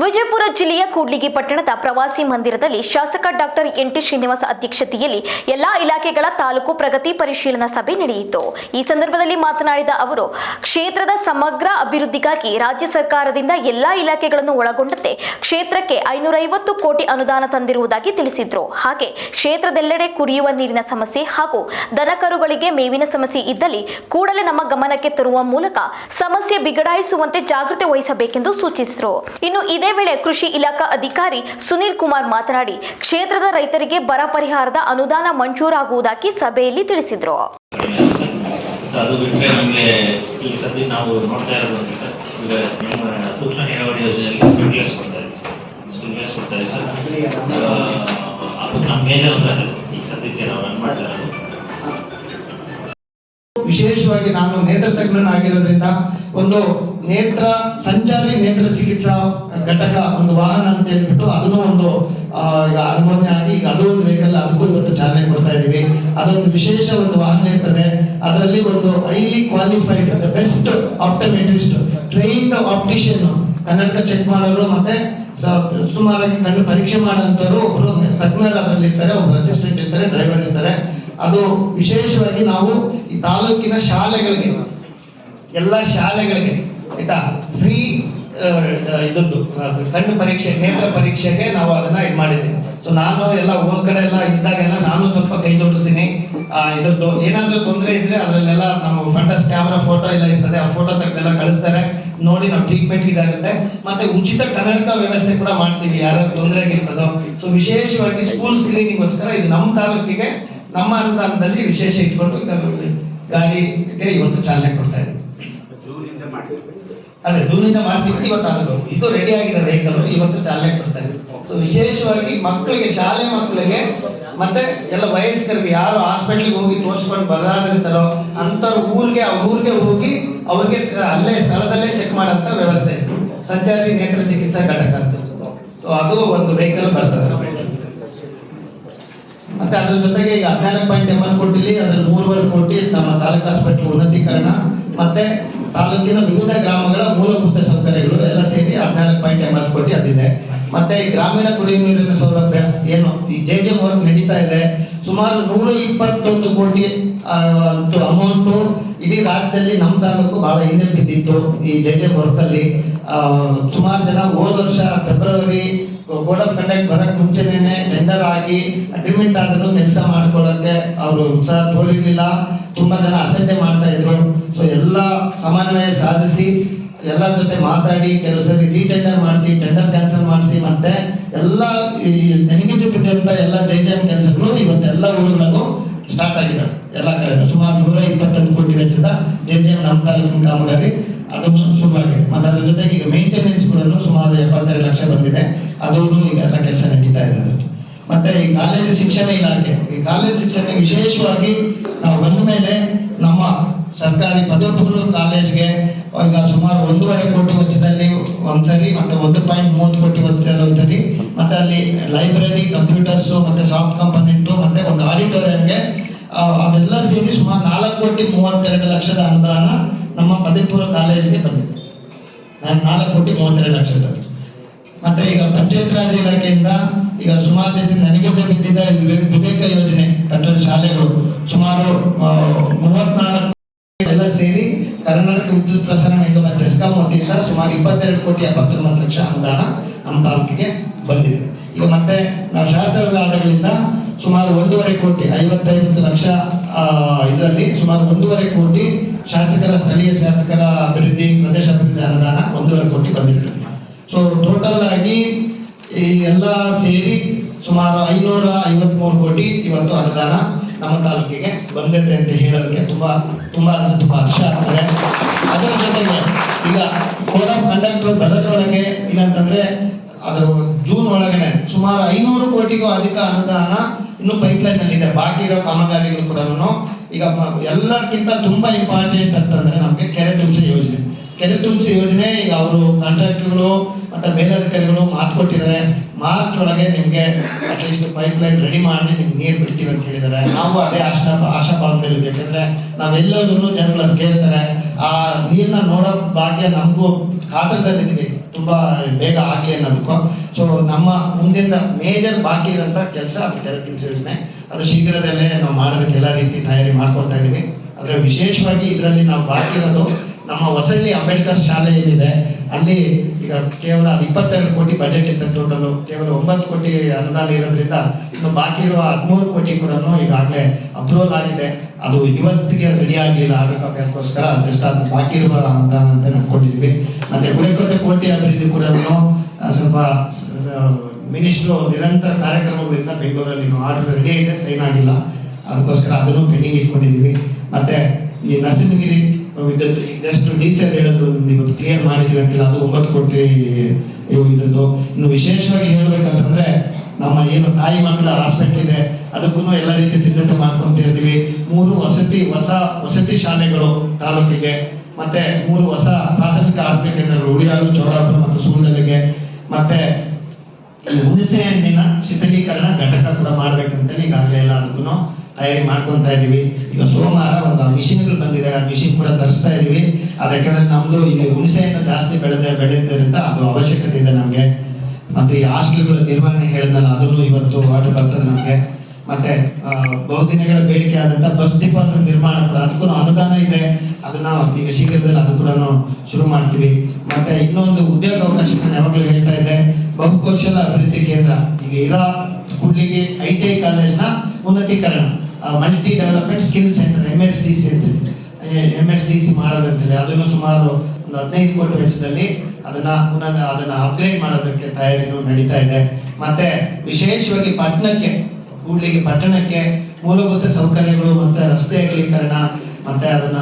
ವಿಜಯಪುರ ಜಿಲ್ಲೆಯ ಕೂಡ್ಲಿಗಿ ಪಟ್ಟಣದ ಪ್ರವಾಸಿ ಮಂದಿರದಲ್ಲಿ ಶಾಸಕ ಡಾಕ್ಟರ್ ಎನ್ ಟಿ ಶ್ರೀನಿವಾಸ ಅಧ್ಯಕ್ಷತೆಯಲ್ಲಿ ಎಲ್ಲಾ ಇಲಾಖೆಗಳ ತಾಲೂಕು ಪ್ರಗತಿ ಪರಿಶೀಲನಾ ಸಭೆ ನಡೆಯಿತು. ಈ ಸಂದರ್ಭದಲ್ಲಿ ಮಾತನಾಡಿದ ಅವರು, ಕ್ಷೇತ್ರದ ಸಮಗ್ರ ಅಭಿವೃದ್ಧಿಗಾಗಿ ರಾಜ್ಯ ಸರ್ಕಾರದಿಂದ ಎಲ್ಲಾ ಇಲಾಖೆಗಳನ್ನು ಒಳಗೊಂಡಂತೆ ಕ್ಷೇತ್ರಕ್ಕೆ ಐನೂರೈವತ್ತು ಕೋಟಿ ಅನುದಾನ ತಂದಿರುವುದಾಗಿ ತಿಳಿಸಿದ್ರು. ಹಾಗೆ ಕ್ಷೇತ್ರದೆಲ್ಲೆಡೆ ಕುಡಿಯುವ ನೀರಿನ ಸಮಸ್ಯೆ ಹಾಗೂ ದನಕರುಗಳಿಗೆ ಮೇವಿನ ಸಮಸ್ಯೆ ಇದ್ದಲ್ಲಿ ಕೂಡಲೇ ನಮ್ಮ ಗಮನಕ್ಕೆ ತರುವ ಮೂಲಕ ಸಮಸ್ಯೆ ಬಿಗಡಾಯಿಸುವಂತೆ ಜಾಗೃತಿ ವಹಿಸಬೇಕೆಂದು ಸೂಚಿಸಿದರು. ಇನ್ನು ಇದೇ ವೇಳೆ ಕೃಷಿ ಇಲಾಖಾ ಅಧಿಕಾರಿ ಸುನೀಲ್ ಕುಮಾರ್ ಮಾತನಾಡಿ ಕ್ಷೇತ್ರದ ರೈತರಿಗೆ ಬರ ಪರಿಹಾರದ ಅನುದಾನ ಮಂಜೂರಾಗುವುದಾಗಿ ಸಭೆಯಲ್ಲಿ ತಿಳಿಸಿದರು. ಅದು ಬಿಟ್ಟರೆ ನಮಗೆ ಈಗ ಸದ್ಯ ನಾವು ನೋಡ್ತಾ ಇರೋದು ಸರ್. ಈಗ ನಿಮ್ಮ ಸೂಕ್ಷ್ಮ ನೀರಾವರಿ ಯೋಜನೆಯಲ್ಲಿ ಸ್ಪ್ರಿಂಕ್ಲರ್ಸ್ ಕೊಡ್ತಾ ಇದೆ ಸರ್. ಸ್ಪ್ರಿಂಕ್ಲರ್ಸ್ ಕೊಡ್ತಾ ಇದೆ ಸರ್. ಅದು ನಮ್ಮ ಮೇಜರ್ ಅಂತ ಸರ್. ಈಗ ಸದ್ಯಕ್ಕೆ ನಾವು ರನ್ ಮಾಡ್ತಾ ಇರೋದು. ವಿಶೇಷವಾಗಿ ನಾನು ನೇತ್ರ ತಜ್ಞನಾಗಿರೋದ್ರಿಂದ ಒಂದು ನೇತ್ರ, ಸಂಚಾರಿ ನೇತ್ರ ಚಿಕಿತ್ಸಾ ಘಟಕ ಒಂದು ವಾಹನ ಅಂತ ಹೇಳ್ಬಿಟ್ಟು ಅದನ್ನು ಒಂದು ಈಗ ಅನುಮೋದನೆ ಆಗಿ ಈಗ ಅದು ಒಂದು ವೆಹಿಕಲ್ ಅದಕ್ಕೂ ಇವತ್ತು ಚಾಲನೆ ಕೊಡ್ತಾ ಇದ್ದೀವಿ. ಅದೊಂದು ವಿಶೇಷ ಒಂದು ವಾಹನ ಇರ್ತದೆ. ಅದರಲ್ಲಿ ಒಂದು highly qualified the best optometrist trained optician ಕನ್ನಡಕ ಚೆಕ್ ಮಾಡೋರು ಮತ್ತೆ ಸುಮಾರಾಗಿ ಕಣ್ಣು ಪರೀಕ್ಷೆ ಮಾಡೋಂಥವ್ರು ಒಬ್ರು ತಜ್ಞರು ಅದರಲ್ಲಿ ಇರ್ತಾರೆ, ಒಬ್ರು ಅಸಿಸ್ಟೆಂಟ್ ಇರ್ತಾರೆ ಡ್ರೈವರ್ ಇರ್ತಾರೆ. ಅದು ವಿಶೇಷವಾಗಿ ನಾವು ಈ ತಾಲೂಕಿನ ಶಾಲೆಗಳಿಗೆ, ಎಲ್ಲ ಶಾಲೆಗಳಿಗೆ ಆಯ್ತಾ ಫ್ರೀ ಇದೊಂದು ಕಣ್ಣು ಪರೀಕ್ಷೆ, ನೇತ್ರ ಪರೀಕ್ಷೆಗೆ ನಾವು ಅದನ್ನ ಇದು ಮಾಡಿದ್ದೀವಿ. ಸೊ ನಾನು ಎಲ್ಲ ಹೋದ ಕಡೆ ಎಲ್ಲ ಇದ್ದಾಗೆಲ್ಲ ನಾನು ಸ್ವಲ್ಪ ಕೈ ಜೋಡಿಸ್ತೀನಿ. ಇದರದ್ದು ಏನಾದ್ರೂ ತೊಂದರೆ ಇದ್ರೆ ಅದರಲ್ಲೆಲ್ಲ ನಮ್ಮ ಫಂಡಸ್ ಕ್ಯಾಮ್ರಾ ಫೋಟೋ ಎಲ್ಲ ಇರ್ತದೆ. ಆ ಫೋಟೋ ತೆಗೆದೆಲ್ಲ ಕಳಿಸ್ತಾರೆ. ನೋಡಿ ನಾವು ಟ್ರೀಟ್ಮೆಂಟ್ ಇದಾಗುತ್ತೆ. ಮತ್ತೆ ಉಚಿತ ಕನ್ನಡಕ ವ್ಯವಸ್ಥೆ ಕೂಡ ಮಾಡ್ತೀವಿ. ಯಾರಾದ್ರೂ ತೊಂದರೆ ಆಗಿರ್ತದೋ. ಸೊ ವಿಶೇಷವಾಗಿ ಸ್ಕೂಲ್ ಸ್ಕ್ರೀನಿಂಗ್ಗೋಸ್ಕರ ಇದು ನಮ್ಮ ತಾಲೂಕಿಗೆ, ನಮ್ಮ ಅನುದಾನದಲ್ಲಿ ವಿಶೇಷ ಇಟ್ಕೊಂಡು ಗಾಡಿಗೆ ಇವತ್ತು ಚಾಲನೆ ಕೊಡ್ತಾ ಇದ್ದೀವಿ. ಅದೇ ಜೂನಿಂದ ಮಾಡ್ತೀವಿ ಇವತ್ತು ಅದು ಇದು ರೆಡಿ ಆಗಿದೆ ವೆಹಿಕಲ್ ಇವತ್ತು ಚಾಲನೆ ಕೊಡ್ತಾ ಇದೆ. ಸೊ ವಿಶೇಷವಾಗಿ ಮಕ್ಕಳಿಗೆ, ಶಾಲೆ ಮಕ್ಕಳಿಗೆ, ಮತ್ತೆ ಎಲ್ಲ ವಯಸ್ಕರಿಗೆ ಯಾರು ಹಾಸ್ಪಿಟ್ಲಿಗೆ ಹೋಗಿ ತೋರಿಸ್ಕೊಂಡು ಬರದಾರಿರ್ತಾರೋ ಅಂಥವ್ರ ಊರಿಗೆ ಆ ಊರಿಗೆ ಹೋಗಿ ಅವ್ರಿಗೆ ಅಲ್ಲೇ ಸ್ಥಳದಲ್ಲೇ ಚೆಕ್ ಮಾಡೋಂಥ ವ್ಯವಸ್ಥೆ ಇದೆ. ಸಂಚಾರಿ ನೇತ್ರ ಚಿಕಿತ್ಸಾ ಘಟಕ ಅಂತ. ಸೊ ಅದು ಒಂದು ವೆಹಿಕಲ್ ಬರ್ತದೆ. ಮತ್ತೆ ಅದ್ರ ಜೊತೆಗೆ ಈಗ ಹದಿನಾಲ್ಕು ಪಾಯಿಂಟ್ ಎಂಬತ್ತು ಕೋಟಿಲಿ ಅದ್ರಲ್ಲಿ ಮೂರುವರೆ ಕೋಟಿ ನಮ್ಮ ತಾಲೂಕು ಹಾಸ್ಪಿಟ್ಲ್ ಉನ್ನತೀಕರಣ. ಮತ್ತೆ ತಾಲೂಕಿನ ವಿವಿಧ ಗ್ರಾಮಗಳ ಮೂಲಭೂತ ಸೌಕರ್ಯಗಳು ಎಲ್ಲ ಸೇರಿ ಹದಿನಾಲ್ಕು ಪಾಯಿಂಟ್ ಎಂಬತ್ತು ಕೋಟಿ ಅದಿದೆ ಮತ್ತೆ ಗ್ರಾಮೀಣ ಕುಡಿಯುವ ನೀರಿನ ಸೌಲಭ್ಯ ಏನು? ಈ ಜೆ ಜೆ ವರ್ಕ್ ನಡೀತಾ ಇದೆ. ಸುಮಾರು ನೂರ ಇಪ್ಪತ್ತೊಂದು ಕೋಟಿ ಅಮೌಂಟು ಇಡೀ ರಾಜ್ಯದಲ್ಲಿ ನಮ್ಮ ತಾಲೂಕು ಬಹಳ ಹಿಂದೆ ಬಿದ್ದಿತ್ತು ಈ ಜೆ ಜೆ ವರ್ಕ್ ಅಲ್ಲಿ ಸುಮಾರು ಜನ ಹೋದ ವರ್ಷ ಫೆಬ್ರವರಿ ಕೋಡ್ ಆಫ್ ಕಂಡಕ್ಟ್ ಬರಕ್ ಮುಂಚೆನೇ ಟೆಂಡರ್ ಆಗಿ ಅಗ್ರಿಮೆಂಟ್ ಆದ್ರೂ ಕೆಲಸ ಮಾಡ್ಕೊಳ್ಳೋಕ್ಕೆ ಅವರು ಸಹ ತೋರಿರ್ಲಿಲ್ಲ. ತುಂಬಾ ಜನ ಅಸಡ್ಡೆ ಮಾಡ್ತಾ ಇದ್ರು. ಸೊ ಸಮನ್ವಯ ಸಾಧಿಸಿ, ಎಲ್ಲರ ಜೊತೆ ಮಾತಾಡಿ, ಕೆಲವು ಸರಿ ರೀಟೆಂಡರ್ ಮಾಡಿಸಿ ಟೆಂಡರ್ ಕ್ಯಾನ್ಸಲ್ ಮಾಡಿಸಿ, ಮತ್ತೆ ಎಲ್ಲ ನೆನಗಿದ್ದು ಬಿದ್ದಂತ ಎಲ್ಲ ಜೈಜಾನ್ ಕೆಲಸಗಳು ಇವತ್ತೆಲ್ಲ ಊರುಗಳಿಗೂ ಸ್ಟಾರ್ಟ್ ಆಗಿದೆ ಎಲ್ಲ ಕಡೆ ಸುಮಾರು ನೂರ ಇಪ್ಪತ್ತೊಂದು ಕೋಟಿ ವೆಚ್ಚದ ಜೈಜಾಮ್ ನಮ್ಮ ತಾಲೂಕಿನ ಕಾಮಗಾರಿ ಅದು ಶುರುವಾಗಿದೆ. ಮತ್ತೆ ಅದ್ರ ಜೊತೆಗೆ ಈಗ ಮೇಂಟೆನೆನ್ಸ್ ಕೂಡ ಸುಮಾರು ಎಪ್ಪತ್ತೆರಡು ಲಕ್ಷ ಬಂದಿದೆ. ಅದು ಈಗ ಎಲ್ಲ ಕೆಲಸ ನಡೀತಾ ಇದೆ ಅದು ಮತ್ತೆ ಈ ಕಾಲೇಜು ಶಿಕ್ಷಣ ಇಲಾಖೆ. ಈ ಕಾಲೇಜು ಶಿಕ್ಷಣ ವಿಶೇಷವಾಗಿ ನಾವು ಬಂದ ಮೇಲೆ ನಮ್ಮ ಸರ್ಕಾರಿ ಪದವಿಪೂರ್ವ ಕಾಲೇಜ್ಗೆ ಈಗ ಸುಮಾರು ಒಂದೂವರೆ ಕೋಟಿ ವೆಚ್ಚದಲ್ಲಿ ಒಂದ್ಸರಿ ಮತ್ತೆ ಒಂದು ಪಾಯಿಂಟ್ ಮೂವತ್ತು ಕೋಟಿ ವೆಚ್ಚದಲ್ಲಿ ಒಂದ್ಸರಿ ಮತ್ತೆ ಅಲ್ಲಿ ಲೈಬ್ರರಿ, ಕಂಪ್ಯೂಟರ್ಸು, ಮತ್ತೆ ಸಾಫ್ಟ್ ಕಂಪೋನೆಂಟು ಮತ್ತೆ ಒಂದು ಆಡಿಟೋರಿಯಂಗೆ ಅದೆಲ್ಲ ಸೇರಿ ಸುಮಾರು ನಾಲ್ಕು ಕೋಟಿ ಮೂವತ್ತೆರಡು ಲಕ್ಷದ ಅನುದಾನ ನಮ್ಮ ಪದವಿಪೂರ್ವ ಕಾಲೇಜ್ಗೆ ಬಂದಿದೆ. ನಾಲ್ಕು ಕೋಟಿ ಮೂವತ್ತೆರಡು ಲಕ್ಷದ ಮತ್ತೆ ಈಗ ಪಂಚಾಯತ್ ರಾಜ್ ಇಲಾಖೆಯಿಂದ ಈಗ ಸುಮಾರು ದಿವಸ ನನಗೆ ಬಿದ್ದಿದ್ದ ವಿವೇಕ ಯೋಜನೆ, ಕಟ್ಟಡ ಶಾಲೆಗಳು ಸುಮಾರು ಮೂವತ್ನಾಲ್ಕು ಕರ್ನಾಟಕ ವಿದ್ಯುತ್ ಪ್ರಸರಣ ನಿಗಮ ಟೆಸ್ಕಾಂ ವತಿಯಿಂದ ಸುಮಾರು ಇಪ್ಪತ್ತೆರಡು ಕೋಟಿ ಎಪ್ಪತ್ತೊಂಬತ್ತು ಲಕ್ಷ ಅನುದಾನ ನಮ್ಮ ತಾಲೂಕಿಗೆ ಬಂದಿದೆ. ಈಗ ಮತ್ತೆ ನಾವು ಶಾಸಕರಾದಗಳಿಂದ ಸುಮಾರು ಒಂದೂವರೆ ಕೋಟಿ ಐವತ್ತೈವತ್ತು ಲಕ್ಷ ಇದರಲ್ಲಿ ಸುಮಾರು ಒಂದೂವರೆ ಕೋಟಿ ಶಾಸಕರ, ಸ್ಥಳೀಯ ಶಾಸಕರ ಅಭಿವೃದ್ಧಿ, ಪ್ರದೇಶ ಅಭಿವೃದ್ಧಿ ಅನುದಾನ ಒಂದೂವರೆ ಕೋಟಿ ಬಂದಿರ್ತದೆ ಸೊ ಟೋಟಲ್ ಆಗಿ ಈ ಎಲ್ಲ ಸೇರಿ ಸುಮಾರು ಐನೂರ ಐವತ್ಮೂರು ಕೋಟಿ ಇವತ್ತು ಅನುದಾನ ನಮ್ಮ ತಾಲೂಕಿಗೆ ಬಂದಿದೆ ಅಂತ ಹೇಳೋದಕ್ಕೆ ತುಂಬಾ ತುಂಬಾ ಅಂದ್ರೆ ತುಂಬಾ ಹರ್ಷ ಆಗ್ತದೆ. ಅದರ ಜೊತೆಗೆ ಈಗ ಕೋಡ್ ಆಫ್ ಕಂಡಕ್ಟರ್ ಬದಲೊಳಗೆ ಏನಂತಂದ್ರೆ ಅದರ ಜೂನ್ ಒಳಗಡೆ ಸುಮಾರು ಐನೂರು ಕೋಟಿಗೂ ಅಧಿಕ ಅನುದಾನ ಇನ್ನು ಪೈಪ್ಲೈನ್ ಅಲ್ಲಿ ಇದೆ ಬಾಕಿ ಇರೋ ಕಾಮಗಾರಿಗಳು ಕೂಡ ಈಗ ಎಲ್ಲಕ್ಕಿಂತ ತುಂಬಾ ಇಂಪಾರ್ಟೆಂಟ್ ಅಂತಂದ್ರೆ ನಮಗೆ ಕೆರೆ ತುಂಬಿಸ ಯೋಜನೆ. ಕೆರೆ ತುಂಬಿಸ ಯೋಜನೆ ಈಗ ಅವರು ಕಾಂಟ್ರಾಕ್ಟರ್ಗಳು ಮತ್ತೆ ಮೇಲಧಿಕಾರಿಗಳು ಮಾತು ಕೊಟ್ಟಿದ್ದಾರೆ. ಮಾರ್ಚ್ ಒಳಗೆ ನಿಮ್ಗೆ ಅಟ್ಲೀಸ್ಟ್ ಪೈಪ್ ಲೈನ್ ರೆಡಿ ಮಾಡಿ ನಿಮ್ಗೆ ನೀರು ಬಿಡ್ತೀವಿ ಅಂತ ಹೇಳಿದ್ದಾರೆ ನಾವು ಅದೇ ಆಶಾ ಆಶಾಭಾವದಲ್ಲಿ ಯಾಕಂದ್ರೆ ನಾವೆಲ್ಲೋದ್ರು ಜನಗಳು ಕೇಳ್ತಾರೆ. ಆ ನೀರನ್ನ ನೋಡೋ ಭಾಗ್ಯ ನಮಗೂ ಕಾತರದಲ್ಲಿದ್ದೀವಿ. ತುಂಬ ಬೇಗ ಆಗಲಿ ಅನ್ನೋದಕ್ಕೂ. ಸೊ ನಮ್ಮ ಮುಂದಿನ ಮೇಜರ್ ಬಾಕಿ ಇರೋಂಥ ಕೆಲಸ ಅದು ಕೆಲಸ ಯೋಜನೆ ಅದು ಶೀಘ್ರದಲ್ಲೇ ನಾವು ಮಾಡೋದಕ್ಕೆ ಎಲ್ಲ ರೀತಿ ತಯಾರಿ ಮಾಡ್ಕೊಳ್ತಾ ಇದ್ದೀವಿ. ಆದರೆ ವಿಶೇಷವಾಗಿ ಇದರಲ್ಲಿ ನಾವು ಬಾಕಿ ಇರೋದು ನಮ್ಮ ಹೊಸಳ್ಳಿ ಅಂಬೇಡ್ಕರ್ ಶಾಲೆ ಏನಿದೆ ಅಲ್ಲಿ ಈಗ ಕೇವಲ ಅದು ಇಪ್ಪತ್ತೆರಡು ಕೋಟಿ ಬಜೆಟ್ ಇತ್ತು ಟೋಟಲು ಕೇವಲ ಒಂಬತ್ತು ಕೋಟಿ ಅನುದಾನ ಇರೋದ್ರಿಂದ ಇನ್ನು ಬಾಕಿ ಇರುವ ಹದಿಮೂರು ಕೋಟಿ ಕೂಡ ಈಗಾಗಲೇ ಅಪ್ರೂವಲ್ ಆಗಿದೆ. ಅದು ಇವತ್ತಿಗೆ ರೆಡಿ ಆಗಲಿಲ್ಲ. ಆರ್ಡರ್ ಕಾಪಿ ಅದಕ್ಕೋಸ್ಕರ ಜಸ್ಟ್ ಅದು ಬಾಕಿ ಇರುವ ಅನುದಾನ ಅಂತ ಕೊಟ್ಟಿದ್ದೀವಿ ಮತ್ತೆ ಗುಡಿಕೋಟೆ ಕೋಟೆ ಅಭಿವೃದ್ಧಿ ಕೂಡ ಸ್ವಲ್ಪ ಮಿನಿಸ್ಟ್ರು ನಿರಂತರ ಕಾರ್ಯಕ್ರಮಗಳಿಂದ ಬೆಂಗಳೂರಲ್ಲಿ ಆರ್ಡರ್ ರೆಡಿ ಇದೆ ಸೈನ್ ಆಗಿಲ್ಲ. ಅದಕ್ಕೋಸ್ಕರ ಅದನ್ನು ಪೆಂಡಿಂಗ್ ಇಟ್ಕೊಂಡಿದ್ದೀವಿ. ಮತ್ತೆ ಈ ನರಸಿಂಹಗಿರಿ ವಿದ್ಯುತ್ ಇದಷ್ಟು ಸಿ ಹೇಳಿದ್ರು ಇವತ್ತು ಕ್ಲಿಯರ್ ಮಾಡಿದ್ವಿ ಅಂತೇಳಿ ಅದು ಒಂಬತ್ತು ಕೋಟಿ ಇದ್ರದ್ದು. ಇನ್ನು ವಿಶೇಷವಾಗಿ ಹೇಳ್ಬೇಕಂತಂದ್ರೆ ನಮ್ಮ ಏನು ತಾಯಿ ಮಕ್ಕಳ ಹಾಸ್ಪಿಟ್ಲ್ ಇದೆ ಅದಕ್ಕೂ ಎಲ್ಲ ರೀತಿ ಸಿದ್ಧತೆ ಮಾಡ್ಕೊಂತಿರ್ತೀವಿ ಮೂರು ವಸತಿ, ಹೊಸ ವಸತಿ ಶಾಲೆಗಳು ತಾಲೂಕಿಗೆ, ಮತ್ತೆ ಮೂರು ಹೊಸ ಪ್ರಾಥಮಿಕ ಆರೋಗ್ಯ ಕೇಂದ್ರಗಳು ಉಳಿಯಾಳು ಚೌಡಾಪುರ ಮತ್ತು ಸೂಳ್ದಲ್ಲಿಗೆ ಮತ್ತೆ ಹುಣಸೆ ಹಣ್ಣಿನ ಶೀತಲೀಕರಣ ಘಟಕ ಕೂಡ ಮಾಡ್ಬೇಕಂತೇಳಿ ಈಗಾಗಲೇ ಎಲ್ಲ ಅದಕ್ಕೂ ತಯಾರಿ ಮಾಡ್ಕೊತಾ ಇದೀವಿ ಈಗ ಸೋಮವಾರ ಒಂದು ಮಿಷಿನ್ಗಳು ಬಂದಿದೆ. ಆ ಮಿಷಿನ್ ಕೂಡ ತರಿಸ್ತಾ ಇದೀವಿ ಅದಕ್ಕೆಂದ್ರೆ ನಮ್ದು ಇಲ್ಲಿ ಹುಣಸೆಯನ್ನು ಜಾಸ್ತಿ ಬೆಳೆದ ಬೆಳೆಯೋದ್ರಿಂದ ಅದು ಅವಶ್ಯಕತೆ ಇದೆ ನಮಗೆ. ಮತ್ತೆ ಈ ಹಾಸ್ಟೆಲ್ಗಳ ನಿರ್ವಹಣೆ ಹೇಳಿದ್ನಲ್ಲ, ಅದನ್ನು ಇವತ್ತು ಆರ್ಡರ್ ಬರ್ತದೆ ನಮಗೆ. ಮತ್ತೆ ಬಹು ದಿನಗಳ ಬೇಡಿಕೆ ಆದಂಥ ಬಸ್ ಡಿಪೋ ನಿರ್ಮಾಣ ಕೂಡ ಅದಕ್ಕೂ ಅನುದಾನ ಇದೆ. ಅದನ್ನ ಈಗ ಶೀಘ್ರದಲ್ಲಿ ಅದು ಕೂಡ ಶುರು ಮಾಡ್ತೀವಿ. ಮತ್ತೆ ಇನ್ನೊಂದು ಉದ್ಯೋಗ ಅವಕಾಶ ನಾನು ಯಾವಾಗಲೂ ಹೇಳ್ತಾ ಇದ್ದೆ. ಬಹುಕೌಶಲ ಅಭಿವೃದ್ಧಿ ಕೇಂದ್ರ. ಈಗ ಇರೋ ಕೂಡ್ಲಿಗೆ ಐ ಟಿ ಐ ಕಾಲೇಜ್ನ ಉನ್ನತೀಕರಣ. Multi development skill centre M S D C ಅಂತಿದೆ ಎಂ ಎಸ್ ಡಿ ಸಿ ಮಾಡೋದಂತಿದೆ ಅದನ್ನು ಸುಮಾರು ಒಂದು ಹದಿನೈದು ಕೋಟಿ ವೆಚ್ಚದಲ್ಲಿ ಅದನ್ನ ಪುನಃ ಅದನ್ನ ಅಪ್ಗ್ರೇಡ್ ಮಾಡೋದಕ್ಕೆ ತಯಾರಿನೂ ನಡೀತಾ ಇದೆ. ಮತ್ತೆ ವಿಶೇಷವಾಗಿ ಪಟ್ಟಣಕ್ಕೆ, ಕೂಡ್ಲಿಗೆ ಪಟ್ಟಣಕ್ಕೆ ಮೂಲಭೂತ ಸೌಕರ್ಯಗಳು ಮತ್ತೆ ರಸ್ತೆ ಅಗಲೀಕರಣ, ಮತ್ತೆ ಅದನ್ನ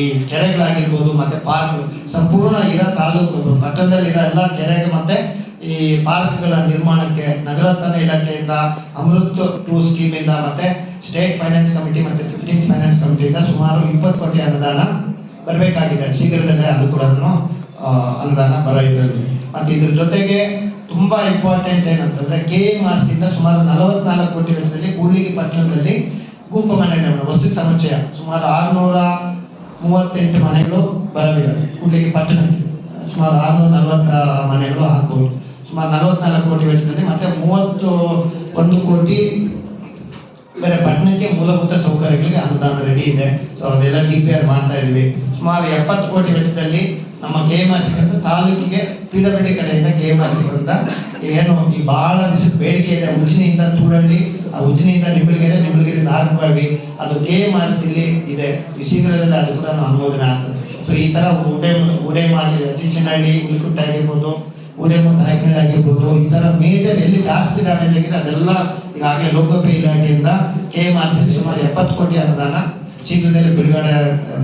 ಈ ಕೆರೆಗಳಾಗಿರ್ಬೋದು, ಮತ್ತೆ ಪಾರ್ಕ್, ಸಂಪೂರ್ಣ ಇರೋ ತಾಲೂಕು, ಪಟ್ಟಣದಲ್ಲಿರೋ ಎಲ್ಲ ಕೆರೆಗೆ ಮತ್ತೆ ಈ ಪಾರ್ಕ್ಗಳ ನಿರ್ಮಾಣಕ್ಕೆ ನಗರೋತ್ಥಾನ ಇಲಾಖೆಯಿಂದ ಅಮೃತ್ ಟೂ ಸ್ಕೀಮಿಂದ ಮತ್ತೆ ಸ್ಟೇಟ್ ಫೈನಾನ್ಸ್ ಕಮಿಟಿ ಮತ್ತೆ ಫಿಫ್ಟೀನ್ ಫೈನಾನ್ಸ್ ಕಮಿಟಿಯಿಂದ ಸುಮಾರು ಇಪ್ಪತ್ತು ಕೋಟಿ ಅನುದಾನ ಬರಬೇಕಾಗಿದೆ. ಶೀಘ್ರದಲ್ಲೇ ಅದು ಕೂಡ ಅನುದಾನ ಬರೋ ಇದರಲ್ಲಿ. ಮತ್ತು ಇದ್ರ ಜೊತೆಗೆ ತುಂಬ ಇಂಪಾರ್ಟೆಂಟ್ ಏನಂತಂದರೆ ಕೆ ಎಂ ಆರ್ ಇಂದ ಸುಮಾರು ನಲವತ್ನಾಲ್ಕು ಕೋಟಿ ವೆಚ್ಚದಲ್ಲಿ ಕೂಡ್ಲಿಗಿ ಪಟ್ಟಣದಲ್ಲಿ ಗುಂಪು ಮನೆ ನಿರ್ಮಾಣ, ವಸ್ತು ಸಮುಚ್ಚಯ, ಸುಮಾರು ಆರುನೂರ ಮೂವತ್ತೆಂಟು ಮನೆಗಳು ಬರಲಿದೆ ಕೂಡ್ಲಿಗಿ ಪಟ್ಟಣದಲ್ಲಿ ಸುಮಾರು ಆರುನೂರ ನಲವತ್ತ ಮನೆಗಳು ಹಾಕ್ಬೋದು ಸುಮಾರು ನಲವತ್ನಾಲ್ಕು ಕೋಟಿ ವೆಚ್ಚದಲ್ಲಿ, ಮತ್ತೆ ಮೂವತ್ತು ಒಂದು ಕೋಟಿ ಬೇರೆ ಪಟ್ಟಣಕ್ಕೆ ಮೂಲಭೂತ ಸೌಕರ್ಯಗಳಿಗೆ ಅನುದಾನ ರೆಡಿ ಇದೆ. ಸೊ ಅದೆಲ್ಲ ಡಿ ಪಿ ಆರ್ ಮಾಡ್ತಾ ಇದೀವಿ. ಸುಮಾರು ಎಪ್ಪತ್ತು ಕೋಟಿ ವೆಚ್ಚದಲ್ಲಿ ನಮ್ಮ ಕೆ ಎಂ ಆರ್ ಸಿ ತಾಲೂಕಿಗೆ ಪಿಡಬಳ್ಳಿ ಕಡೆಯಿಂದ ಕೆ ಎಂ ಆರ್ ಸಿ ಏನು ಈ ಬಹಳ ದಿವಸ ಬೇಡಿಕೆ ಇದೆ. ಉಜ್ಜಿನಿಯಿಂದ ತೂಡಳ್ಳಿ ಆ ಉಜ್ಜಿನಿಯಿಂದ ನಿಂಬಲಗೆರೆ ನಿಂಬಲಗೆರೆ ಧಾರಕವಾಗಿ ಅದು ಕೆ ಎಂ ಆರ್ ಸಿಲಿ ಇದೆ. ಈ ಶೀಘ್ರದಲ್ಲಿ ಅದು ಕೂಡ ಅನುಮೋದನೆ ಆಗ್ತದೆ. ಸೊ ಈ ತರ ಉಡೆ ಉಡೆ ಮಾಡಿ ಚಿಚ್ಚನಹಳ್ಳಿ ಹುಲಿಕುಟ್ಟ ಆಗಿರ್ಬೋದು ಮತ್ತು ಹಾಯ್ಕಳ್ಳಿ ಆಗಿರ್ಬೋದು ತರ ಮೇಜರ್ ಎಲ್ಲಿ ಜಾಸ್ತಿ ಡ್ಯಾಮೇಜ್ ಆಗಿದೆ ಅದೆಲ್ಲ ಈಗಾಗಲೇ ಲೋಕೋಪಯೋಗಿ ಇಲಾಖೆಯಿಂದ ಕೆ ಎಂ ಆರ್ ಸಿ ಸುಮಾರು ಎಪ್ಪತ್ತು ಕೋಟಿ ಅನುದಾನ ಶೀಘ್ರದಲ್ಲಿ ಬಿಡುಗಡೆ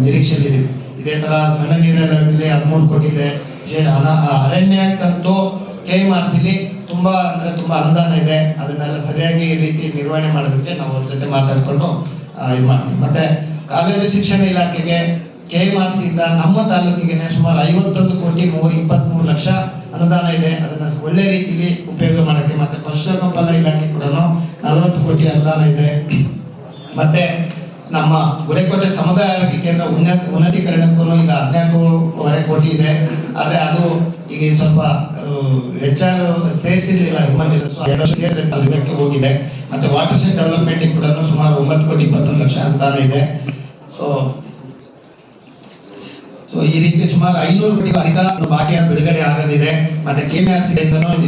ನಿರೀಕ್ಷೆಯಲ್ಲಿದೆ. ಇದೇ ಥರ ಸಣ್ಣ ನೀರಲ್ಲಿ ಹದಿಮೂರು ಕೋಟಿ ಇದೆ. ವಿಶೇಷ ಅನ- ಅರಣ್ಯಕ್ಕಂತೂ ಕೆ ಎಂ ಆರ್ ಸಿಲಿ ತುಂಬ ಅಂದರೆ ತುಂಬ ಅನುದಾನ ಇದೆ. ಅದನ್ನೆಲ್ಲ ಸರಿಯಾಗಿ ರೀತಿ ನಿರ್ವಹಣೆ ಮಾಡೋದಕ್ಕೆ ನಾವು ಅವ್ರ ಜೊತೆ ಮಾತಾಡಿಕೊಂಡು ಇದು ಮಾಡ್ತೀವಿ. ಮತ್ತು ಕಾಲೇಜು ಶಿಕ್ಷಣ ಇಲಾಖೆಗೆ ಕೆ ಎಂ ನಮ್ಮ ತಾಲೂಕಿಗೆ ಸುಮಾರು ಐವತ್ತೊಂದು ಕೋಟಿ ಮೂವ ಇಪ್ಪತ್ಮೂರು ಲಕ್ಷ ಅನುದಾನ ಇದೆ. ಅದನ್ನ ಒಳ್ಳೆ ರೀತಿಯಲ್ಲಿ ಉಪಯೋಗ ಮಾಡಕ್ಕೆ ಮತ್ತೆ ಪಶುಸಂಗೋಪನಾ ಇಲಾಖೆ ಕೂಡ ನಲವತ್ತು ಕೋಟಿ ಅನುದಾನ ಇದೆ. ಮತ್ತೆ ನಮ್ಮ ಗುರೆಕೋಟೆ ಸಮುದಾಯ ಆರೋಗ್ಯ ಕೇಂದ್ರ ಉನ್ನತ ಉನ್ನತೀಕರಣಕ್ಕೂ ಈಗ ಹದಿನಾಲ್ಕೂವರೆ ಕೋಟಿ ಇದೆ. ಆದ್ರೆ ಅದು ಈಗ ಸ್ವಲ್ಪ ಹೆಚ್ಚಾರು ಸೇರಿಸಿರ್ಲಿಲ್ಲ ಹ್ಯೂಮನ್ ರಿಸೋರ್ಸ್ ಹೋಗಿದೆ. ಮತ್ತೆ ವಾಟರ್ ಶೆಡ್ ಡೆವಲಪ್ಮೆಂಟ್ ಕೂಡ ಸುಮಾರು ಒಂಬತ್ತು ಕೋಟಿ ಇಪ್ಪತ್ತೊಂದು ಲಕ್ಷ ಅನುದಾನ ಇದೆ. ಸೊ ಈ ರೀತಿ ಸುಮಾರು ಐನೂರು ಕೋಟಿ ಅಧಿಕ ಬಾಕಿ ಹಣ ಬಿಡುಗಡೆ ಆಗದಿದೆ. ಮತ್ತೆ ಕೆಎಂಆರ್ಸಿ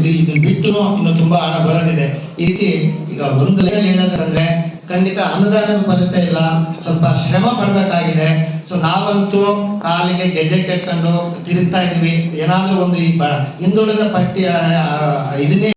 ಇದು ಇದು ಬಿಟ್ಟು ಇನ್ನು ತುಂಬಾ ಹಣ ಬರದಿದೆ. ಈ ರೀತಿ ಈಗ ಒಂದು ಲೆವೆಲ್ ಹೇಳೋದಂದ್ರೆ ಖಂಡಿತ ಅನುದಾನ ಬರುತ್ತೆ ಇಲ್ಲ. ಸ್ವಲ್ಪ ಶ್ರಮ ಪಡಬೇಕಾಗಿದೆ. ಸೊ ನಾವಂತೂ ಕಾಲಿಗೆ ಗೆಜ್ಜೆ ಕಟ್ಕೊಂಡು ತಿರುಗ್ತಾ ಇದೀವಿ. ಏನಾದ್ರೂ ಒಂದು ಈ ಹಿಂದುಳಿದ ಪಟ್ಟಿಯ ಇದನ್ನೇ